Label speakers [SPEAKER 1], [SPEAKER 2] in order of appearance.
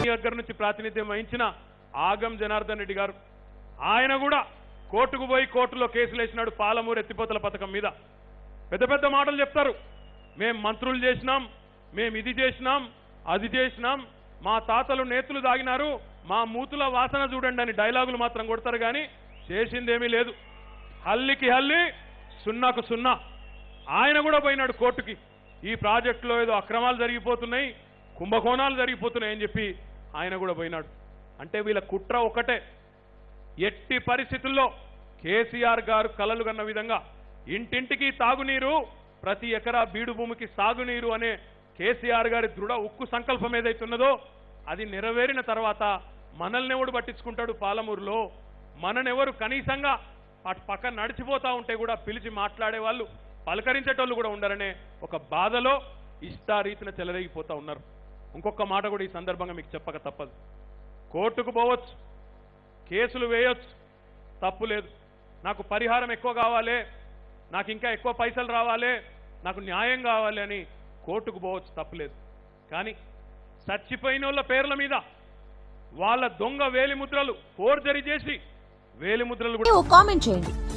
[SPEAKER 1] మీ దగ్గర నుంచి ప్రాతినిధ్యం వహించిన ఆగం జనార్దన్ రెడ్డి గారు. ఆయన కూడా కోర్టుకు పోయి కోర్టులో కేసులు వేసినాడు పాలమూరు ఎత్తిపోతల పథకం మీద. పెద్ద పెద్ద మాటలు చెప్తారు. మేం మంత్రులు చేసినాం మేము ఇది చేసినాం అది చేసినాం. మా తాతలు నేతులు దాగినారు మా మూతుల వాసన చూడండి అని డైలాగులు మాత్రం కొడతారు కానీ చేసిందేమీ లేదు. హల్లికి హల్లి సున్నాకు సున్నా. ఆయన కూడా పోయినాడు కోర్టుకి. ఈ ప్రాజెక్టులో ఏదో అక్రమాలు జరిగిపోతున్నాయి కుంభకోణాలు జరిగిపోతున్నాయని చెప్పి ఆయన కూడా పోయినాడు. అంటే వీళ్ళ కుట్ర ఒకటే. ఎట్టి పరిస్థితుల్లో కేసీఆర్ గారు కలలు కన్న విధంగా ఇంటింటికి తాగునీరు ప్రతి ఎకరా బీడు భూమికి సాగునీరు అనే కేసీఆర్ గారి దృఢ ఉక్కు సంకల్పం ఏదైతున్నదో అది నెరవేరిన తర్వాత మనల్ని ఎవడు పట్టించుకుంటాడు పాలమూరులో? మననెవరు కనీసంగా అటు పక్కన నడిచిపోతా ఉంటే కూడా పిలిచి మాట్లాడే వాళ్ళు పలకరించేటోళ్ళు కూడా ఉండరనే ఒక బాధలో ఇష్టారీతిన చెలరేగిపోతా ఉన్నారు. ఇంకొక మాట కూడా ఈ సందర్భంగా మీకు చెప్పక తప్పదు. కోర్టుకు పోవచ్చు కేసులు వేయొచ్చు తప్పు లేదు. నాకు పరిహారం ఎక్కువ కావాలి నాకు ఇంకా ఎక్కువ పైసలు రావాలి నాకు న్యాయం కావాలి అని కోర్టుకు పోవచ్చు తప్పులేదు కానీ చచ్చిపోయిన వాళ్ళ పేర్ల మీద వాళ్ళ దొంగ వేలిముద్రలు ఫోర్జరీ చేసి వేలిముద్రలు కూడా
[SPEAKER 2] కామెంట్ చేయండి.